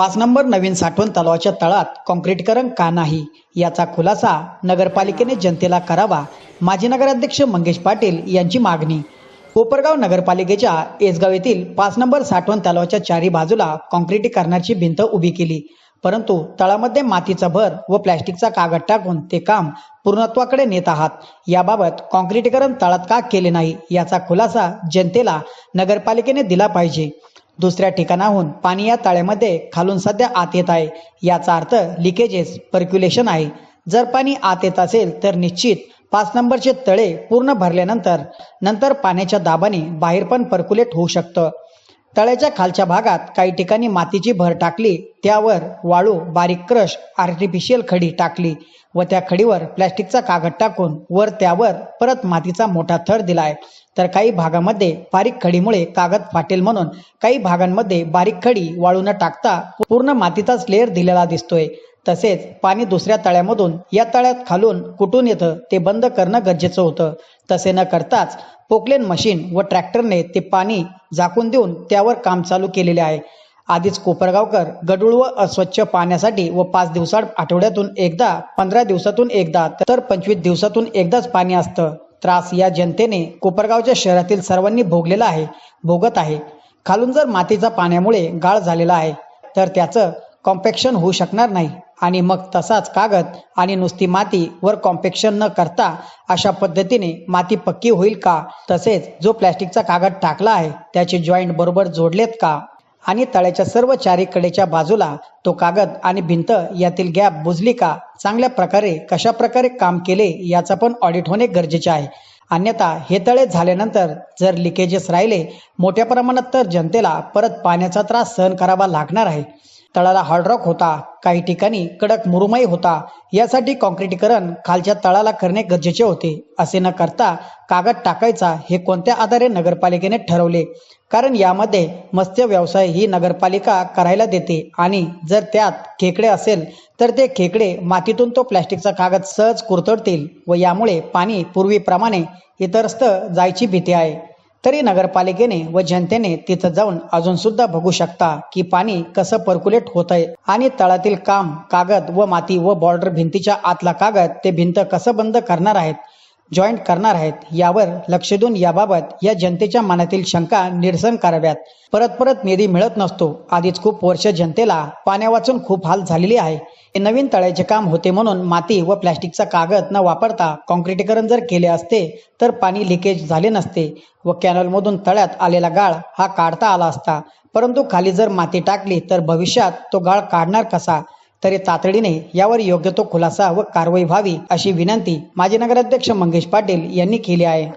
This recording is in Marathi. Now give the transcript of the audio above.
पाच नंबर नवीन साठवण तलावाच्या तळात काँक्रीटीकरण का नाही? याचा खुलासा नगरपालिकेने जनतेला करावा माजी नगराध्यक्ष मंगेश पाटील यांची मागणी. कोपरगाव नगरपालिकेच्या एसगाव येथील पाच नंबर साठवण तलावाच्या चारी बाजूला काँक्रीटीकरणाची भिंत उभी केली. परंतु तळामध्ये मातीचा भर व प्लॅस्टिकचा कागद टाकून ते काम पूर्णत्वाकडे नेत आहात. याबाबत काँक्रीटीकरण तळात का केले नाही? याचा खुलासा जनतेला नगरपालिकेने दिला पाहिजे. दुसऱ्या ठिकाणाहून पाणी या तळ्यामध्ये खालून सध्या आत येत आहे. याचा अर्थ लिकेजेस पर्क्युलेशन आहे. जर पाणी आत येत असेल तर निश्चित पाच नंबरचे तळे पूर्ण भरल्यानंतर नंतर पाण्याच्या दाबाने बाहेर पण पर्क्युलेट होऊ शकतं. तळ्याच्या खालच्या भागात काही ठिकाणी मातीची भर टाकली त्यावर वाळू बारीक क्रश आर्टिफिशियल खडी टाकली व त्या खडीवर प्लॅस्टिकचा कागद टाकून वर त्यावर परत मातीचा मोठा थर दिलाय. तर काही भागामध्ये बारीक खडीमुळे कागद फाटेल म्हणून काही भागांमध्ये बारीक खडी वाळू न टाकता पूर्ण मातीचाच लेअर दिलेला दिसतोय. तसेच पाणी दुसऱ्या तळ्यामधून या तळ्यात खालून कुठून येतं ते बंद करणं गरजेचं होतं. तसे न करताच पोकलेन मशीन व ट्रॅक्टरने ते पाणी झाकून देऊन त्यावर काम चालू केलेले आहे. आधीच कोपरगावकर गडूळ व अस्वच्छ पाण्यासाठी व पाच दिवसाड आठवड्यातून एकदा पंधरा दिवसातून एकदा तर पंचवीस दिवसातून एकदाच पाणी असतं. त्रास या जनतेने कोपरगावच्या शहरातील सर्वांनी भोगलेला आहे भोगत आहे. खालून जर मातीचा पाण्यामुळे गाळ झालेला आहे तर त्याचं कॉम्पॅक्शन होऊ शकणार नाही. आणि मग तसाच कागद आणि नुसती माती वर कॉम्पॅक्शन न करता अशा पद्धतीने माती पक्की होईल का? तसेच जो प्लॅस्टिकचा कागद टाकला आहे त्याचे जॉईंट बरोबर जोडलेत का? आणि तळ्याच्या सर्व चारीकडेच्या बाजूला तो कागद आणि भिंत यातील गॅप बुजली का? चांगल्या प्रकारे कशा प्रकारे काम केले याचा पण ऑडिट होणे गरजेचे आहे. अन्यथा हे तळे झाल्यानंतर जर लिकेजेस राहिले मोठ्या प्रमाणात तर जनतेला परत पाण्याचा त्रास सहन करावा लागणार आहे. तळाला हार्डरॉक होता काही ठिकाणी कडक मुरुमाई होता. यासाठी काँक्रीटीकरण खालच्या तळाला करणे गरजेचे होते. असे न करता कागद टाकायचा हे कोणत्या आधारे नगरपालिकेने ठरवले? कारण यामध्ये मत्स्य व्यवसाय ही नगरपालिका करायला देते आणि जर त्यात खेकडे असेल तर ते खेकडे मातीतून तो प्लॅस्टिकचा कागद सहज कुरतडतील व यामुळे पाणी पूर्वीप्रमाणे इतरस्त जायची भीती आहे. तरी नगरपालिकेने व जनतेने तिथं जाऊन अजून सुद्धा बघू शकता की पाणी कसं पर्क्युलेट होत आहे आणि तळातील काम कागद व माती व बॉर्डर भिंतीच्या आतला कागद ते भिंत कसं बंद करणार आहेत जॉईंट करणार आहेत. यावर लक्ष देऊन याबाबत या जनतेच्या मनातील शंका निरसन कराव्यात. परत परत निधी मिळत नसतो. आधीच खूप वर्ष जनतेला पाण्या वाचून खूप हाल झालेली आहे. हे नवीन तळ्याचे काम होते म्हणून माती व प्लॅस्टिकचा कागद न वापरता काँक्रीटीकरण जर केले असते तर पाणी लिकेज झाले नसते व कॅनलमधून तळ्यात आलेला गाळ हा काढता आला असता. परंतु खाली जर माती टाकली तर भविष्यात तो गाळ काढणार कसा? तरी तातडीने यावर योग्य तो खुलासा व कारवाई व्हावी अशी विनंती माजी नगराध्यक्ष मंगेश पाटील यांनी केली आहे.